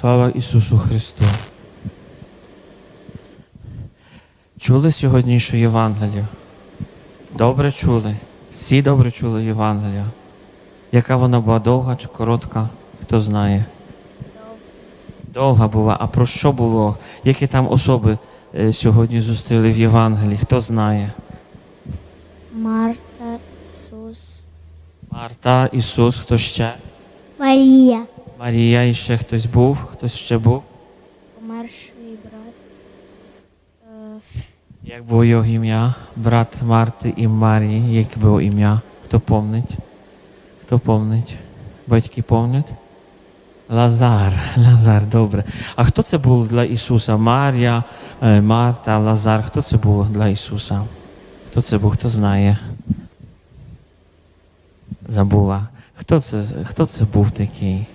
Слава Ісусу Христу! Чули сьогоднішню Євангелію? Добре чули? Всі добре чули Євангелію? Яка вона була довга чи коротка? Хто знає? Довга була. А про що було? Які там особи е, сьогодні зустріли в Євангелії? Хто знає? Марта, Ісус, Марта, Ісус, хто ще? Марія, Марія і ще хтось був? Хтось ще був? померший брат, е, Як було його ім'я? Брат Марти і Марії, яке було ім'я? Хто помнить? Хто помнить? Батьки помнять? Лазар, Лазар, добре. А хто це був для Ісуса? Марія, е, Марта, Лазар. Хто це був для Ісуса? Хто це був? Хто знає? Забула. Хто це, хто це був такий?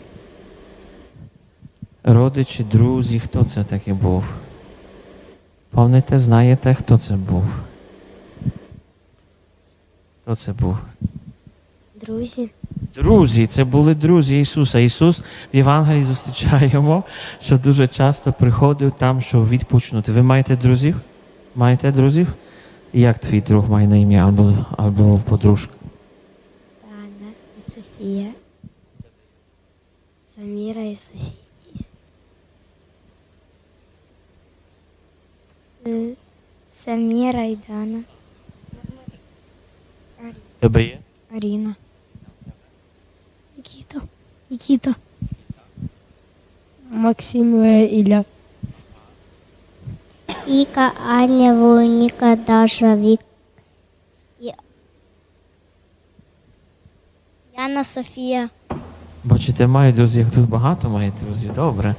Родичі, друзі, хто це такий був? Помните, знаєте, хто це був? Хто це був? друзі, Друзі, це були друзі Ісуса. Ісус в Євангелії зустрічаємо, що дуже часто приходив там, щоб відпочинути. Ви маєте друзів? Маєте друзів? І як твій друг має на ім'я або, або подружка? Тана і Софія, Саміра і Софія. Саміра і Дана. Тебе є? Аріна. Нікіта. Нікіта. Максим е, Ілля. Віка, Аня, Вероніка, Даша, Вік. І... Яна, Софія. Бачите, має друзів, як тут багато має друзів. Добре.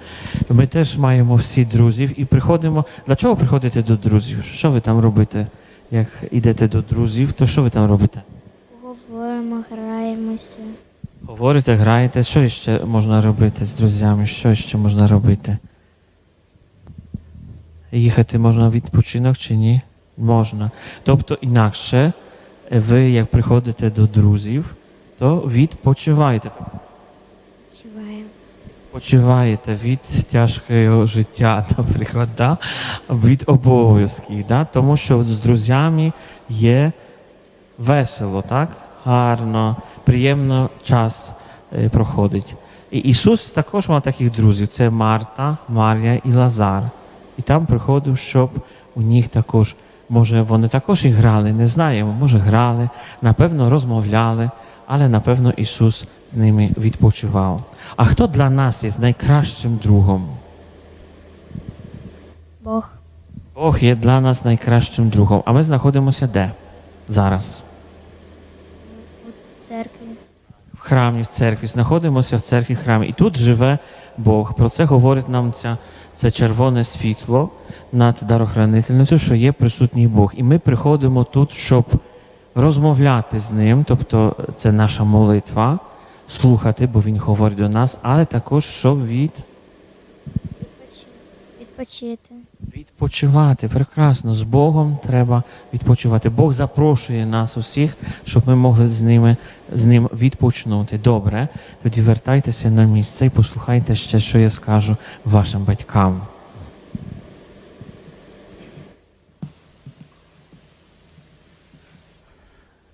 Ми теж маємо всі друзів і приходимо. Для чого приходите до друзів? Що ви там робите? Як йдете до друзів, то що ви там робите? Говоримо, граємося. Говорите, граєте, що ще можна робити з друзями? Що ще можна робити? Їхати можна в відпочинок чи ні? Можна. Тобто інакше ви, як приходите до друзів, то відпочиваєте. Почуваєте від тяжкого життя, наприклад, да? від обов'язків, да? тому що з друзями є весело, так? гарно, приємно час е, проходить. І Ісус також мав таких друзів: це Марта, Марія і Лазар. І там приходив, щоб у них також, може, вони також і грали, не знаємо, може, грали, напевно, розмовляли, але напевно Ісус з ними відпочивав. А хто для нас є найкращим другом? Бог. Бог є для нас найкращим другом. А ми знаходимося де? Зараз. У церкві. В храмі, в церкві. Знаходимося в церкві в храмі. І тут живе Бог. Про це говорить нам ця, це червоне світло над дарохранительницею, що є присутній Бог. І ми приходимо тут, щоб розмовляти з ним, тобто це наша молитва, слухати, бо Він говорить до нас, але також щоб від. Відпочити. Відпочивати прекрасно з Богом треба відпочивати. Бог запрошує нас усіх, щоб ми могли з ними з ним відпочнути. Добре, тоді вертайтеся на місце і послухайте ще, що я скажу вашим батькам.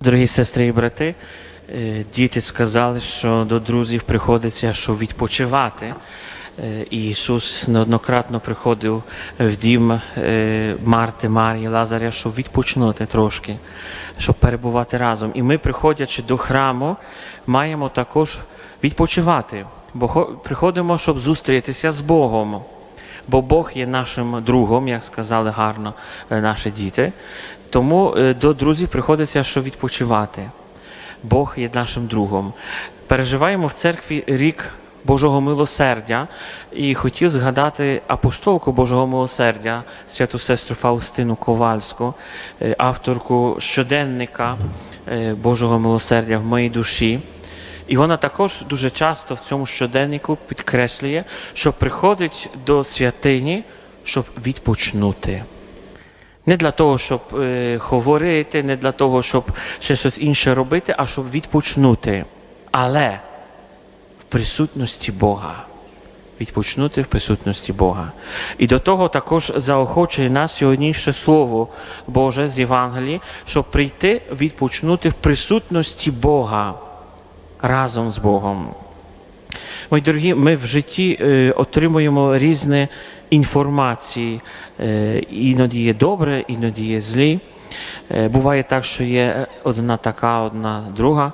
Дорогі сестри і брати, е, діти сказали, що до друзів приходиться що відпочивати. Е, І Ісус неоднократно приходив в дім е, Марти, Марії, Лазаря, щоб відпочинути трошки, щоб перебувати разом. І ми, приходячи до храму, маємо також відпочивати, бо приходимо, щоб зустрітися з Богом. Бо Бог є нашим другом, як сказали гарно е, наші діти. Тому е, до друзів приходиться що відпочивати. Бог є нашим другом. Переживаємо в церкві рік Божого милосердя і хотів згадати апостолку Божого милосердя, святу сестру Фаустину Ковальську, е, авторку щоденника е, Божого милосердя в моїй душі. І вона також дуже часто в цьому щоденнику підкреслює, що приходить до святині, щоб відпочнути. Не для того, щоб е, говорити, не для того, щоб ще щось інше робити, а щоб відпочнути. Але в присутності Бога. відпочнути в присутності Бога. І до того також заохочує нас сьогоднішнє Слово Боже з Євангелії, щоб прийти відпочнути в присутності Бога разом з Богом. Мої дорогі, ми в житті е, отримуємо різні інформації. Іноді є добре, іноді є злі. Е, буває так, що є одна така, одна друга.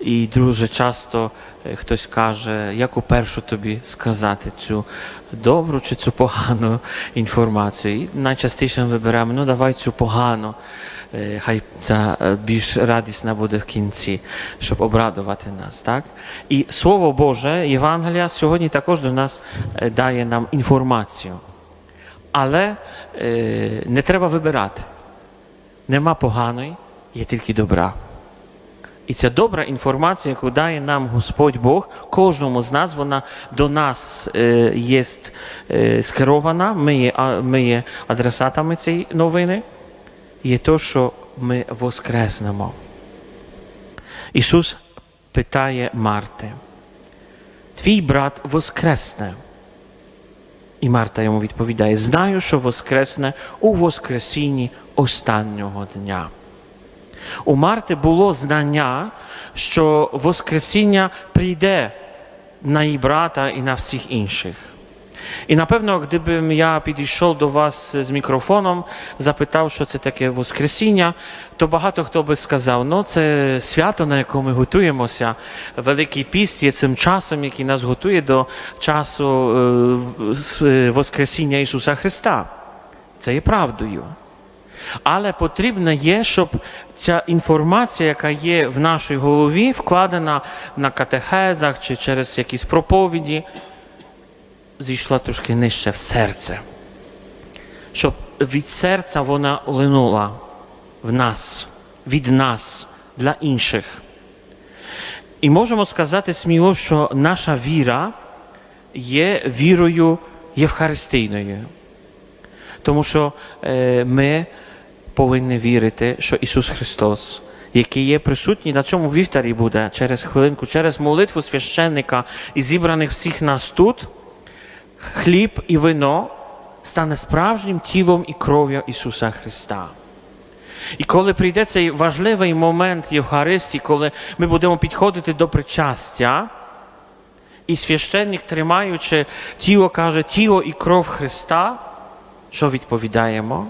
І дуже часто е, хтось каже, яку першу тобі сказати цю добру чи цю погану інформацію. І найчастіше ми виберемо, ну давай цю погану. Е, Хай ця е, більш радісна буде в кінці, щоб обрадувати нас. Так? І Слово Боже, Євангелія сьогодні також до нас е, дає нам інформацію. Але е, не треба вибирати. Нема поганої, є тільки добра. І ця добра інформація, яку дає нам Господь Бог, кожному з нас, вона до нас е, є е, скерована, ми є, ми є адресатами цієї новини, є то, що ми воскреснемо. Ісус питає Марти, твій брат воскресне. І Марта йому відповідає: Знаю, що воскресне у Воскресінні останнього дня. У Марти було знання, що Воскресіння прийде на її брата і на всіх інших. І напевно, gdybym я підійшов до вас з мікрофоном, запитав, що це таке Воскресіння, то багато хто би сказав, ну це свято, на яке ми готуємося. Великий піст є цим часом, який нас готує до часу е, е, Воскресіння Ісуса Христа. Це є правдою. Але потрібно є, щоб ця інформація, яка є в нашій голові, вкладена на катехезах чи через якісь проповіді, зійшла трошки нижче в серце. Щоб від серця вона линула в нас, від нас, для інших. І можемо сказати сміло, що наша віра є вірою євхаристійною. Тому що е, ми повинні вірити, що Ісус Христос, який є присутній на цьому вівтарі буде через хвилинку, через молитву священника і зібраних всіх нас тут, хліб і вино стане справжнім тілом і кров'ю Ісуса Христа. І коли прийде цей важливий момент Євхаристії, коли ми будемо підходити до причастя, і священник, тримаючи тіло, каже, тіло і кров Христа, що відповідаємо?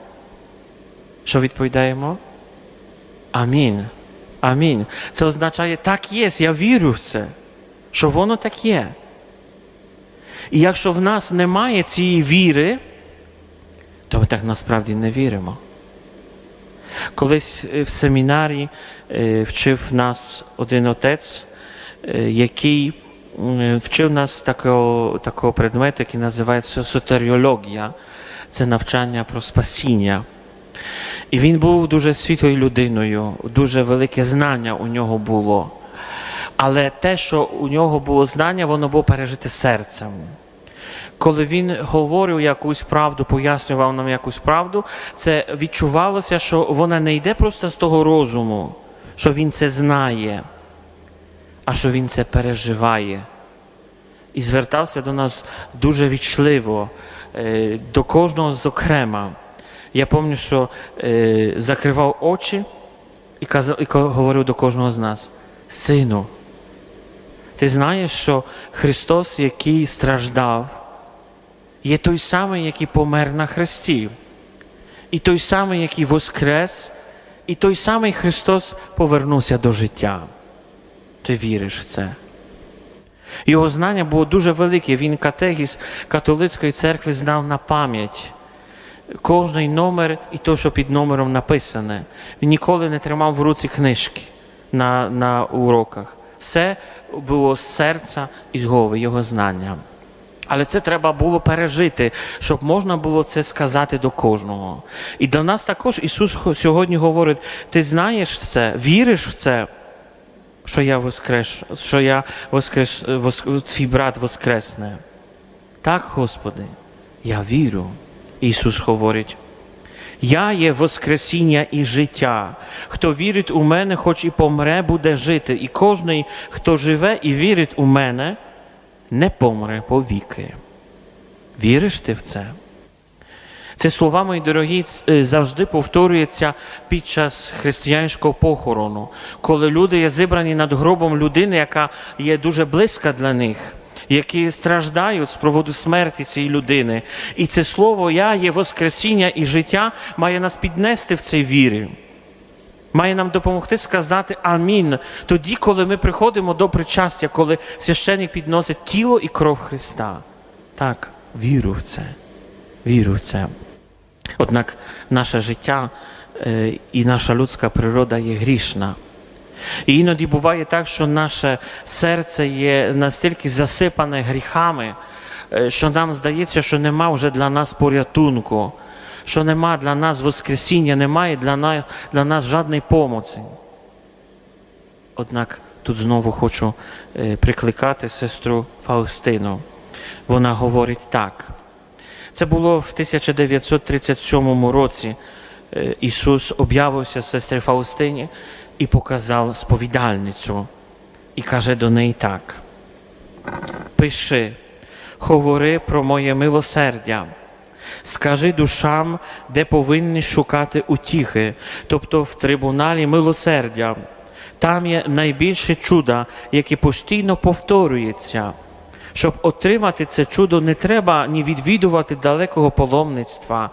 Що відповідаємо? Амінь. Амінь. Це означає, так є, я вірю в це, що воно так є. І якщо в нас немає цієї віри, то ми так насправді не віримо. Колись е, в семінарі е, вчив нас один отець, е, який вчив нас такого, такого предмету, який називається сотеріологія. Це навчання про спасіння. І він був дуже світлою людиною, дуже велике знання у нього було. Але те, що у нього було знання, воно було пережите серцем. Коли він говорив якусь правду, пояснював нам якусь правду, це відчувалося, що вона не йде просто з того розуму, що він це знає, а що він це переживає. І звертався до нас дуже вічливо, е, до кожного зокрема. Я пам'ятаю, що е, закривав очі і, казав, і говорив до кожного з нас: Сину, ти знаєш, що Христос, який страждав, є той самий, який помер на хресті, і той самий, який воскрес, і той самий Христос повернувся до життя. Ти віриш в це? Його знання було дуже велике. Він катехіз католицької церкви знав на пам'ять. Кожний номер і то, що під номером написане. Він ніколи не тримав в руці книжки на, на уроках. Все було з серця і з голови, його знання. Але це треба було пережити, щоб можна було це сказати до кожного. І до нас також Ісус сьогодні говорить: ти знаєш це, віриш в це, що я воскрес, що я воскрес, воск, твій брат воскресне. Так, Господи, я вірю. Ісус говорить. Я є Воскресіння і життя. Хто вірить у мене, хоч і помре, буде жити. І кожний, хто живе і вірить у мене, не помре повіки. Віриш ти в це? Ці слова, мої дорогі, е, завжди повторюються під час християнського похорону, коли люди є зібрані над гробом людини, яка є дуже близька для них, які страждають з проводу смерті цієї людини. І це слово Я є Воскресіння і життя має нас піднести в цій вірі. Має нам допомогти сказати Амінь. Тоді, коли ми приходимо до причастя, коли священник підносить тіло і кров Христа. Так, віру в це. Віру в це. Однак наше життя е, і наша людська природа є грішна. І іноді буває так, що наше серце є настільки засипане гріхами, е, що нам здається, що нема вже для нас порятунку, що нема для нас Воскресіння, немає для нас, для нас жодної помоці. Однак тут знову хочу е, прикликати сестру Фаустину. Вона говорить так. Це було в 1937 році. Е, Ісус об'явився сестрі Фаустині і показав сповідальницю. І каже до неї так: Пиши, говори про моє милосердя. Скажи душам, де повинні шукати утіхи, тобто в трибуналі милосердя. Там є найбільше чуда, яке постійно повторюється. Щоб отримати це чудо, не треба ні відвідувати далекого паломництва,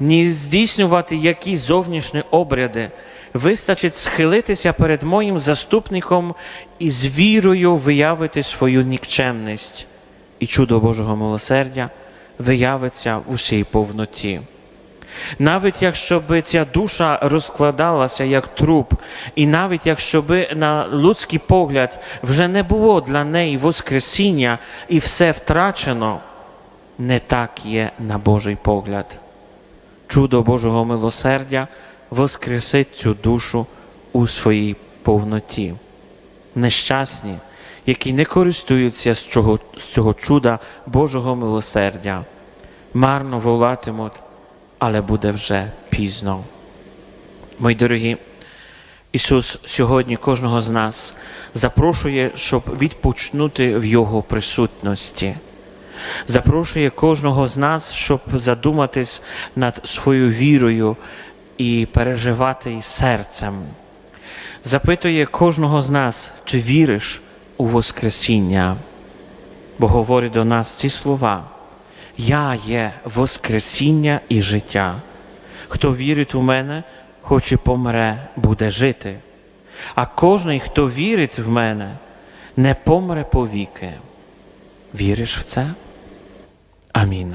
ні здійснювати якісь зовнішні обряди. Вистачить схилитися перед моїм заступником і з вірою виявити свою нікчемність. І чудо Божого милосердя виявиться в усій повноті. Навіть якщо би ця душа розкладалася як труп, і навіть якщо би на людський погляд вже не було для неї Воскресіння і все втрачено, не так є на Божий погляд. Чудо Божого милосердя воскресить цю душу у своїй повноті. Нещасні, які не користуються з цього, з цього чуда Божого милосердя, марно волатимуть але буде вже пізно. Мої дорогі, Ісус сьогодні кожного з нас запрошує, щоб відпочнути в Його присутності. Запрошує кожного з нас, щоб задуматись над своєю вірою і переживати її серцем. Запитує кожного з нас, чи віриш у Воскресіння, бо говорить до нас ці слова. Я є Воскресіння і життя. Хто вірить у мене, хоч і помре, буде жити. А кожний, хто вірить в мене, не помре повіки. Віриш в це? Амінь.